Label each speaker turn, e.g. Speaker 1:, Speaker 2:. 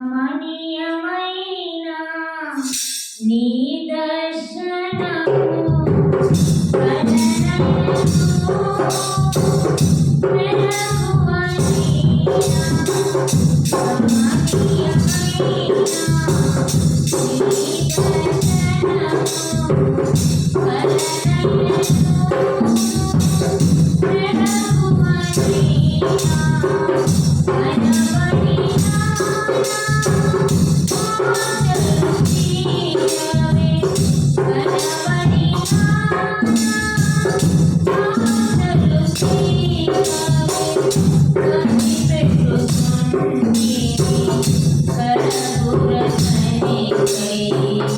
Speaker 1: రమణీయమైన నీ దర్శనము కలనయను వెలగువనీయ. రమణీయమైన నీ దర్శనము Thank you.